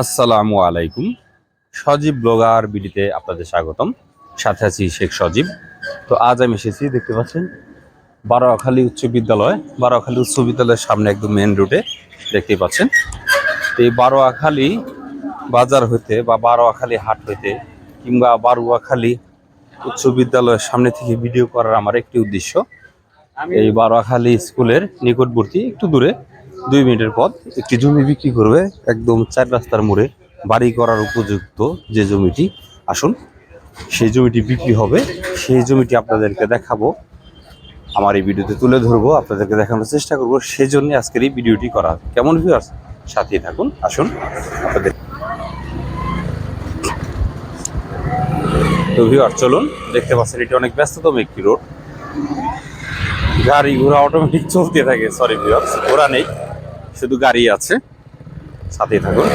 আসসালামু আলাইকুম। সজীব ব্লগার বিডিতে আপনাদের স্বাগতম। সাথে আছি শেখ সজীব। তো আজ আমি এসেছি, দেখতে পাচ্ছেন, বারোয়াখালী উচ্চ বিদ্যালয়, বারোয়াখালী উচ্চ বিদ্যালয়ের সামনে একদম মেন রোডে দেখতে পাচ্ছেন। তো এই বারোয়াখালী বাজার হইতে বা বারোয়াখালী হাট হইতে কিংবা বারোয়াখালী উচ্চ বিদ্যালয়ের সামনে থেকে ভিডিও করার আমার একটি উদ্দেশ্য। এই বারোয়াখালী স্কুলের নিকটবর্তী, একটু দূরে দুই মিনিটের পথ একটি জমি বিক্রি করবে একদম চার রাস্তার মোড়ে বাড়ি করার উপযুক্ত যে জমিটি, আসুন, সেই জমিটি বিক্রি হবে। সেই জমিটি আপনাদেরকে দেখাবো, আমার এই ভিডিওতে তুলে ধরবো, আপনাদেরকে দেখানোর চেষ্টা করব। সেই জন্য আজকের এই ভিডিওটি করা। কেমন ভিউয়ার্স সাথেই থাকুন, আসুন, আপনাদের তো ভিউয়ার চলুন, দেখতে পাচ্ছেন, এটি অনেক ব্যস্ততম একটি রোড গাড়ি ঘোড়া অটোমেটিক চলতে থাকে সরি ভিউয়ার্স ঘোড়া নেই। শুধু গাড়ি আছে। সাথেই থাকুন।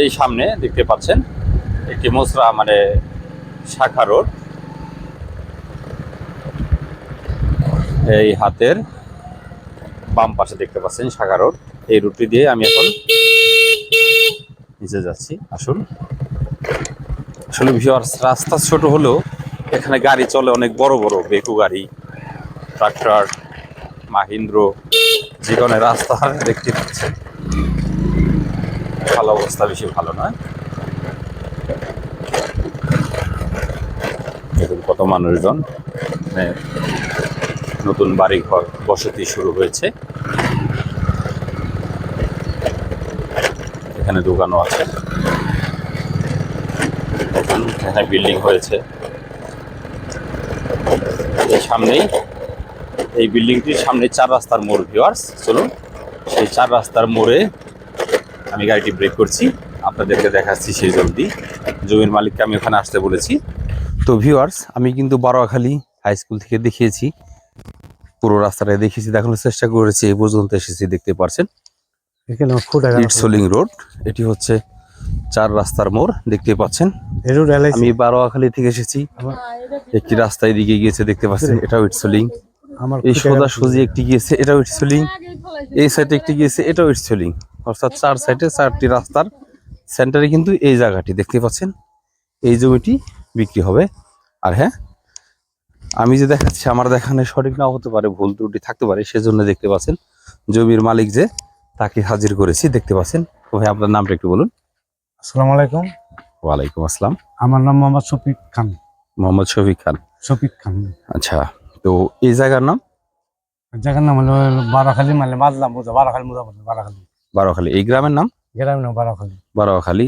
এই সামনে দেখতে পাচ্ছেন একটি মোসরা মানে শাখা রোড। এই হাতের বাম পাশে দেখতে পাচ্ছেন শাখা রোড। এই রুটটি দিয়ে আমি এখন নিচে যাচ্ছি। আসুন। আসলে ভিউয়ার্স রাস্তা ছোট হলেও এখানে গাড়ি চলে অনেক বড় বড়, বেকু গাড়ি, ট্রাক্টর, মাহিন্দ্র জীবনের রাস্তা দেখতে পাচ্ছেন। ভালো অবস্থা, বেশি ভালো নয়। কত মানুষজন। মানে নতুন বাড়ি ঘর বসতি শুরু হয়েছে। এখানে দোকানও আছে। এখানে বিল্ডিং হয়েছে। এই সামনেই, এই বিল্ডিংটির সামনে চার রাস্তার মোড় ভিওয়ার্স চলুন। সেই চার রাস্তার মোড়ে আমি গাড়িটি ব্রেক করছি, আপনাদেরকে দেখাচ্ছি সেই জলদি জমির মালিককে আমি ওখানে আসতে বলেছি। তো ভিউয়ার্স আমি কিন্তু বারোয়াখালী হাই স্কুল থেকে দেখিয়েছি। পুরো রাস্তাটা দেখেছি দেখানোর চেষ্টা করেছি এই পর্যন্ত এসেছি দেখতে পারছেন? ইটসোলিং রোড এটি হচ্ছে চার রাস্তার মোড় দেখতে পাচ্ছেন? আমি বারোয়াখালী থেকে এসেছি। একটি রাস্তা এদিকে গিয়েছে দেখতে পাচ্ছেন এটাও ইটসোলিং এই সোজা সুজি একটি গিয়েছে এটাও ইটসোলিং এই সাইডে একটি গিয়েছে এটাও ইটসোলিং অর্থাৎ চার সাইডে চারটি রাস্তার সেন্টারে কিন্তু এই জায়গাটি দেখতে পাচ্ছেন? এই জমিটি বিক্রি হবে। আর হ্যাঁ আমি যে দেখাচ্ছি আমার দেখানো সঠিক নাও হতে পারে ভুল ত্রুটি থাকতে পারে সেজন্য দেখতে পাচ্ছেন জমির মালিক যে তাকে হাজির করেছি দেখতে পাচ্ছেন। ভাই আপনার নামটা একটু বলুন। আসসালামু আলাইকুম। ওয়ালাইকুম আসসালাম। আমার নাম মোহাম্মদ শফিক খান। মোহাম্মদ শফিক খান। শফিক খান। আচ্ছা তো এই জায়গার নাম? জায়গার নাম হলো বারাখালী মানে মাজলাম বোঝা বারাখালী মোজা বারাখালী। বারোখালী। এই গ্রামের নাম? গ্রামের নাম বারাখালী। বারোখালী।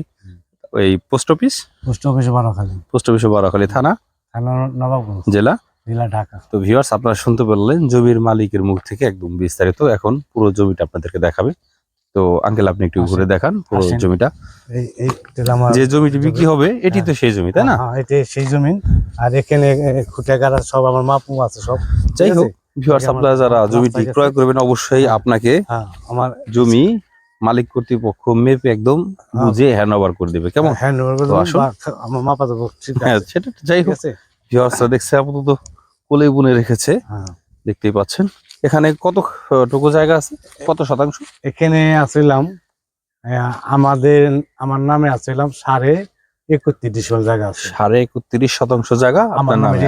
এই পোস্ট অফিস? পোস্ট অফিসে বারাখালী। পোস্ট অফিসে বারোখালী। থানা? থানা নবাবগঞ্জ। জেলা? জেলা ঢাকা। তো ভিউয়ার্স আপনারা শুনতে পারলেন জমির মালিকের মুখ থেকে একদম বিস্তারিত। এখন পুরো জমিটা আপনাদেরকে দেখাবে। তো আঙ্কেল আপনি একটু ঘুরে দেখান পুরো জমিটা। এই এই আমার যে জমিটি বিক্রি হবে এটি তো সেই জমি তাই না? হ্যাঁ, এটা সেই জমিন আর এখানে খুঁটেগাড়া সব আমার মাপু আছে সব। যাই হোক? ভিউয়ার্স আপনারা যারা জমিটি ক্রয় করবেন অবশ্যই আপনাকে হ্যাঁ আমার জমি মালিক কর্তৃপক্ষ মেপে একদম বুঝে হ্যান্ড ওভার করে দেবে। কেমন? হ্যান্ড ওভার করে আসুন। আমার মাপা দেবো ঠিক হ্যাঁ আছে। সেটা যাই হোক। আছে। ভিউয়ার্সরা দেখছে আপাতত? কোলে বুনে রেখেছে। হ্যাঁ। দেখতেই পাচ্ছেন। এখানে কত টুকু জায়গা আছে? কত শতাংশ? এখানে আসছিলাম আহ, আমাদের আমার নামে আসছিলাম সাড়ে একত্রিশ জায়গা আছে। সাড়ে একত্রিশ শতাংশ জায়গা আমার নামে।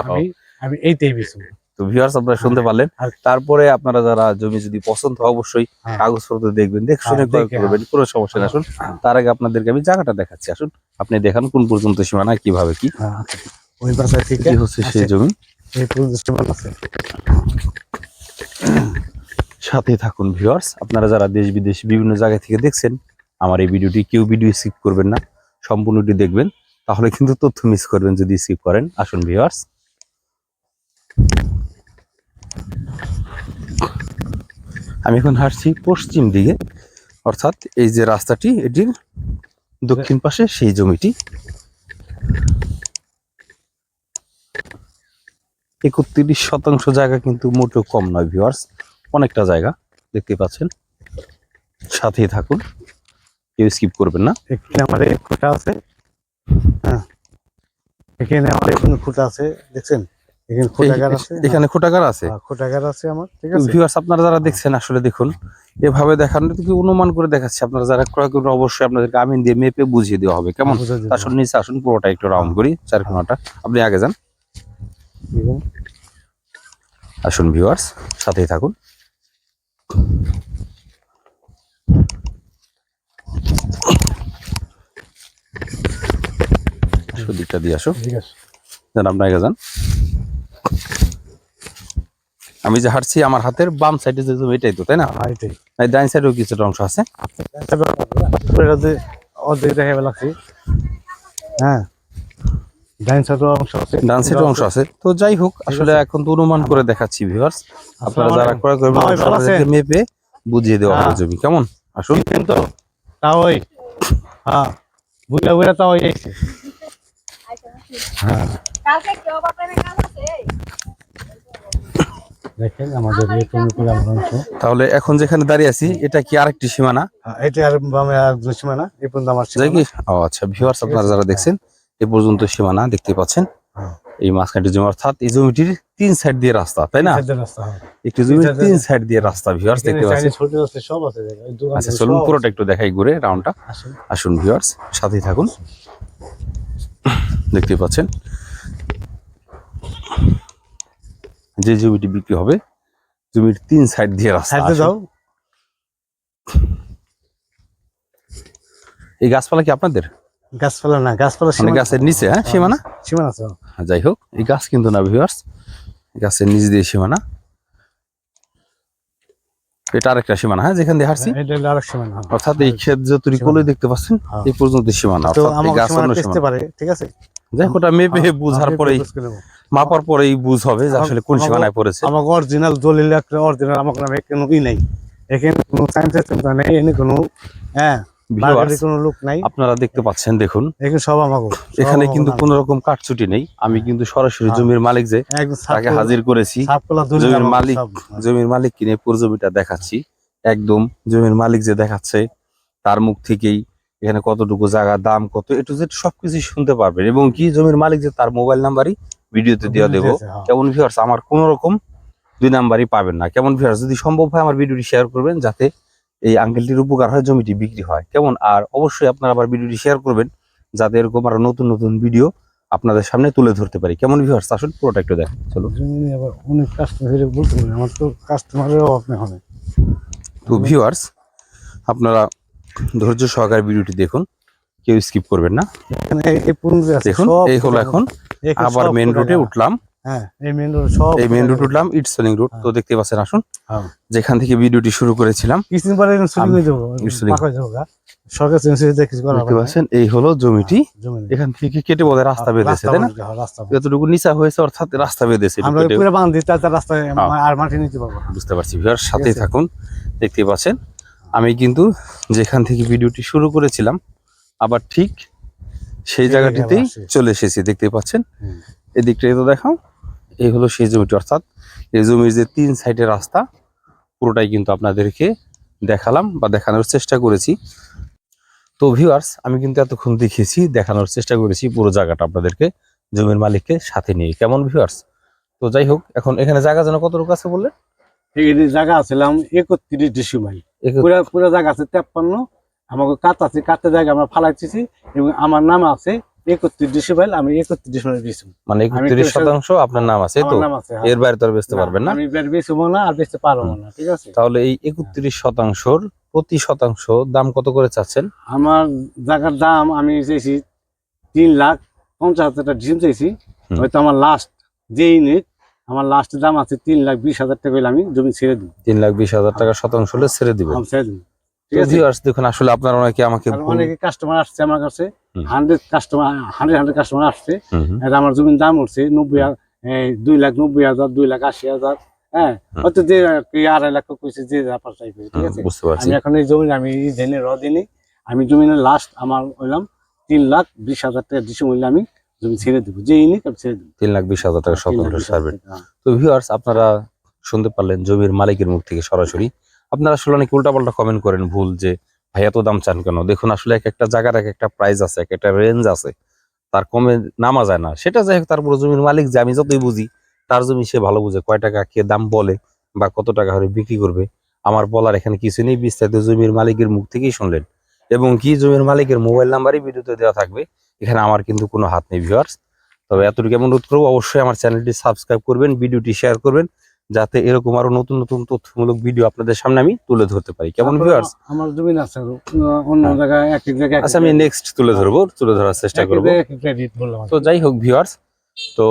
আমি আমি এইটাই বেশি তো ভিউয়ার্স আপনারা শুনতে পারলেন। তারপরে আপনারা যারা জমি যদি পছন্দ হয় অবশ্যই হ্যাঁ। কাগজপত্র দেখবেন দেখে শুনে হ্যাঁ, ক্রয় করবেন কোনো সমস্যা আসুন তার আগে আপনাদেরকে আমি জায়গাটা দেখাচ্ছি। আসুন আপনি দেখান কোন পর্যন্ত সীমানা কীভাবে কি? ওই পাশে থেকে কি হচ্ছে সেই জমি। সাথে থাকুন ভিউয়ার্স আপনারা যারা দেশ বিদেশ বিভিন্ন জায়গা থেকে দেখছেন, আমার এই ভিডিওটি কেউ ভিডিও স্কিপ করবেন না, সম্পূর্ণটি দেখবেন। তাহলে কিন্তু তথ্য মিস করবেন যদি স্কিপ করেন। আসুন ভিউয়ার্স আমি এখন হাঁটছি পশ্চিম দিকে। অর্থাৎ এই যে রাস্তাটি, এটির দক্ষিণ পাশে সেই জমিটি। একত্রিশ শতাংশ জায়গা কিন্তু মোটেও কম নয় ভিউয়ার্স অনেকটা জায়গা দেখতে পাচ্ছেন। সাথেই থাকুন কেউ স্কিপ করবেন না। এখানে আমার এক খুঁটা আছে। হ্যাঁ। এখানে আমার এখানে খুঁটা আছে দেখছেন? এখানে খুঁটাগার আছে। এখানে খোটাকার আছে? হ্যাঁ, আছে আমার ঠিক আছে? ভিউয়ার্স আপনারা যারা দেখছেন আসলে দেখুন এভাবে দেখানো কি অনুমান করে দেখাচ্ছি। আপনারা যারা ক্রয় করবেন অবশ্যই আপনাদেরকে আমিন দিয়ে মেপে বুঝিয়ে দেওয়া হবে। কেমন? দিলাম। আসুন নিচে আসুন পুরোটা একটু রাউন্ড করি চার কোনাটা আপনি আগে যান। আসুন ভিউয়ার্স সাথেই থাকুন। দিকটা দিয়ে আসো। ঠিক আছে। যান আপনি আগে যান। আমি যে হাঁটছি আমার হাতের বাম সাইডে যে এটাই তো তাই না? হ্যাঁ, এই ডাইন সাইডেও কিছুটা অংশ আছে। অর্ধেক দেখা লাগছে। হ্যাঁ। ডাইন সাইডের অংশ আছে ডান সাইডের অংশ আছে। তো যাই হোক আসলে এখন তো অনুমান করে দেখাচ্ছি ভিউয়ার্স আপনারা যারা ক্রয় করবেন আপনাদেরকে মেপে বুঝিয়ে দেওয়া হবে হ্যাঁ। জমি। কেমন? আসুন। কিন্তু তাও ওই হ্যাঁ বুঝলা বুঝলা তাও এসে হ্যাঁ। কালকে কেউ বাপের কাজ আছে দেখেন আমাদের এই কমিটির আমার অংশ। তাহলে এখন যেখানে দাঁড়িয়ে আছি এটা কি আরেকটি সীমানা? হ্যাঁ, এটা আর বামে আর সীমানা এই পর্যন্ত আমার যাই সীমানা। কি ও আচ্ছা ভিউয়ার্স আপনারা যারা দেখছেন এ পর্যন্ত সীমানা দেখতে পাচ্ছেন। হ্যাঁ। এই মাঝখানটি জমি অর্থাৎ এই জমিটির তিন সাইড দিয়ে রাস্তা তাই না? হ্যাঁ। একটি জমির তিন সাইড দিয়ে রাস্তা ভিউয়ার্স দেখতে পাচ্ছেন। আচ্ছা চলুন পুরোটা একটু দেখাই ঘুরে রাউন্ডটা। আসুন। ভিউয়ার্স সাথেই থাকুন। দেখতে পাচ্ছেন। যে জমিটি বিক্রি হবে জমির তিন সাইড দিয়ে রাস্তা যাও। এই গাছপালা কি আপনাদের? গাছপালা না গাছপালা মানে গাছের নিচে হ্যাঁ সীমানা? সীমানা আছে হ্যাঁ, যাই হোক এই গাছ কিন্তু না ভিউয়ার্স গাছের নিচ দিয়ে সীমানা। এটা আরেকটা সীমানা হ্যাঁ যেখান দিয়ে হাঁটছি। হ্যাঁ। অর্থাৎ এই ক্ষেত যতটুকু সীমানা। কলে দেখতে পাচ্ছেন হ্যাঁ। এই পর্যন্ত সীমানা গাছ অন্য সীমানা। পারে ঠিক আছে? যাই হোক ওটা মেপে হ্যাঁ, বুঝার পরেই মাপার পরেই বুঝ হবে যে আসলে কোন সীমানায় পড়েছে। আমাকে অরিজিনাল দলিল একটা অরিজিনাল আমার নামে কোনো ই নাই। এখানে কোনো সায়েন্স নেই এখানে কোনো হ্যাঁ। কোনো লোক নাই। আপনারা দেখতে পাচ্ছেন দেখুন। এখানে সব আমাকে এখানে কিন্তু কোন রকম কাটছুটি নেই। আমি কিন্তু সরাসরি হ্যাঁ। জমির মালিক যে তাকে হাজির করেছি। জমির মালিক হ্যাঁ। জমির মালিক কিনে পুরো জমিটা দেখাচ্ছি। একদম জমির মালিক যে দেখাচ্ছে তার মুখ থেকেই এখানে কতটুকু জায়গা দাম কত এটু জেড সবকিছু শুনতে পারবেন। এবং কি জমির মালিক যে তার মোবাইল নাম্বারই ভিডিওতে দেওয়া দেবো। হ্যাঁ। কেমন ভিউয়ার্স আমার কোনো রকম দুই নাম্বারই পাবেন না। কেমন ভিউয়ার্স যদি সম্ভব হয় আমার ভিডিওটি শেয়ার করবেন যাতে এই আঙ্কেলটির উপকার হয় জমিটি বিক্রি হয়। কেমন? আর অবশ্যই আপনারা আবার ভিডিওটি শেয়ার করবেন যাতে এরকম আরও নতুন নতুন ভিডিও আপনাদের সামনে তুলে ধরতে পারি। কেমন ভিউয়ার্স আসুন পুরোটা একটু দেখেন চলো অনেক কাস্টমার বলতে আমার তো কাস্টমারের অভাব নেই হবে তো ভিউয়ার্স আপনারা ধৈর্য সহকারে ভিডিওটি দেখুন কেউ স্কিপ করবেন না। এখানে এই- এই পুরো আছে দেখুন এই হলো এখন আবার মেন জায়গা। উঠলাম। হ্যাঁ এই মেন রোড সব এই মেন রুট উঠলাম রুট তো দেখতে পাচ্ছেন আসুন। হ্যাঁ। যেখান থেকে ভিডিওটি শুরু করেছিলাম কিছুদিন পরে শুরু আমি- হয়ে যাব শুরু- পাকা হয়ে যাব গা। সরকার চেঞ্জ হয়ে যায় কিছু করা দেখতে পাচ্ছেন এই হলো জমিটি। এখান থেকে কেটে বোধহয় রাস্তা বেঁধেছে তাই না? হয়, রাস্তা যতটুকু নিচা হয়েছে অর্থাৎ রাস্তা বেঁধেছে একটু আমরা পুরো বাঁধ দিই তার রাস্তায় হ্যাঁ। আর মাটি নিতে পারব বুঝতে পারছি ভিউয়ার সাথেই থাকুন দেখতে পাচ্ছেন। আমি কিন্তু যেখান থেকে ভিডিওটি শুরু করেছিলাম আবার ঠিক সেই জায়গাটিতেই চলে এসেছি দেখতে পাচ্ছেন। হুম। এই দিকটাই তো দেখাও। এই হলো সেই জমিটি অর্থাৎ এই জমির যে তিন সাইডের রাস্তা পুরোটাই কিন্তু আপনাদেরকে দেখালাম বা দেখানোর চেষ্টা করেছি। তো ভিউয়ার্স আমি কিন্তু এতক্ষণ দেখেছি দেখানোর চেষ্টা করেছি পুরো জায়গাটা আপনাদেরকে জমির মালিককে সাথে নিয়ে। কেমন ভিউয়ার্স তো যাই হোক এখন এখানে জায়গা যেন কতটুকু আছে বললেন? এখানে জায়গা আছিলাম একত্রিশ পুরা পুরা জায়গা আছে তেপ্পান্ন। আমাকে কাত আছে কাতে জায়গা আমরা ফালাইতেছি এবং আমার নাম আছে একত্রিশ আমি একত্রিশ মানে একত্রিশ শতাংশ আপনার নাম আছে তো? হ্যাঁ। এর বাইরে তো আর বেচতে পারবেন না? আমি আর বেচতে পারব না ঠিক আছে? তাহলে এই একত্রিশ শতাংশর প্রতি শতাংশ দাম কত করে চাচ্ছেন? আমার জায়গার দাম আমি চাইছি তিন লাখ পঞ্চাশ হাজার টাকা ডিসিম হুম। হয়তো আমার লাস্ট যে ইউনিট আমার লাস্ট দাম আছে তিন লাখ বিশ হাজার টাকা হলে আমি জমি ছেড়ে দিব। তিন লাখ বিশ হাজার টাকা শতাংশ হলে ছেড়ে দিব। ঠিক আছে? দেখুন আসলে আপনার অনেকে আমাকে অনেকে কাস্টমার আসছে আমার কাছে। Hundred customer hundred hundred customer আসছে। আমার জমির দাম উঠছে নব্বই দুই লাখ নব্বই হাজার দুই লাখ আশি হাজার হ্যাঁ। হয়তো যে আড়াই লাখ কইছে যে ব্যাপার চাইবে ঠিক আছে? আমি এখন এই জমি আমি জেনে র দিনই আমি জমিনের লাস্ট আমার হইলাম তিন লাখ বিশ হাজার টাকা মূল্যে আমি জমি ছেড়ে দেবো। যে ইউনিট ছেড়ে দেবো। তিন লাখ বিশ হাজার টাকা সার্ভে। তো ভিউয়ার্স আপনারা শুনতে পারলেন জমির মালিকের মুখ থেকে সরাসরি। আপনারা আসলে অনেক উল্টাপাল্টা কমেন্ট করেন ভুল যে ভাই এত দাম চান কেন? দেখুন, আসলে এক একটা জায়গার এক একটা প্রাইস আছে, এক একটা রেঞ্জ আছে। তার কমে নামা যায় না। সেটা যাই হোক তারপরে জমির মালিক যে, আমি যতই বুঝি, তার জমি সে ভালো বুঝে। কয় টাকা কে দাম বলে বা কত টাকা হলে বিক্রি করবে, আমার বলার এখানে কিছু নেই। বিস্তারিত জমির মালিকের মুখ থেকেই শুনলেন। এবং কি জমির মালিকের মোবাইল নাম্বারই ভিডিওতে দেওয়া থাকবে, এখানে আমার কিন্তু কোনো হাত নেই ভিউয়ার্স তবে এতটুকু অনুরোধ করব, অবশ্যই আমার চ্যানেলটি সাবস্ক্রাইব করবেন, ভিডিওটি শেয়ার করবেন। যাতে এরকম আরও নতুন নতুন তথ্যমূলক ভিডিও আপনাদের সামনে আমি তুলে ধরতে পারি। কেমন ভিউয়ার্স আমার জমিন আছে অন্য হ্যাঁ। জায়গায় এক এক জায়গায় আচ্ছা আমি নেক্সট তুলে ধরবো তুলে ধরার চেষ্টা করব। তো যাই হোক ভিউয়ার্স তো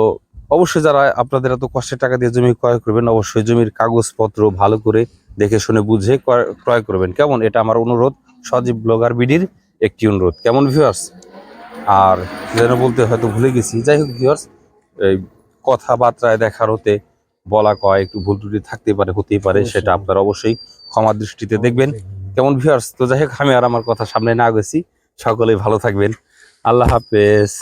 অবশ্যই যারা আপনাদের এত কষ্টের টাকা দিয়ে জমি ক্রয় করবেন অবশ্যই জমির কাগজপত্র ভালো করে দেখে শুনে বুঝে ক্রয়- ক্রয় করবেন। কেমন? এটা আমার অনুরোধ সজীব ব্লগার বিডির একটি অনুরোধ। কেমন ভিউয়ার্স আর যেন বলতে হয়তো ভুলে গেছি। যাই হোক ভিউয়ার্স এই কথাবার্তায় দেখার হতে বলা কয় একটু ভুল ত্রুটি থাকতে পারে হতেই পারে সেটা আপনারা অবশ্যই ক্ষমা দৃষ্টিতে দেখবেন। কেমন ভিউয়ার্স তো যাই হোক আমি আর আমার কথা সামনে না গেছি সকলেই ভালো থাকবেন। আল্লাহ হাফেজ।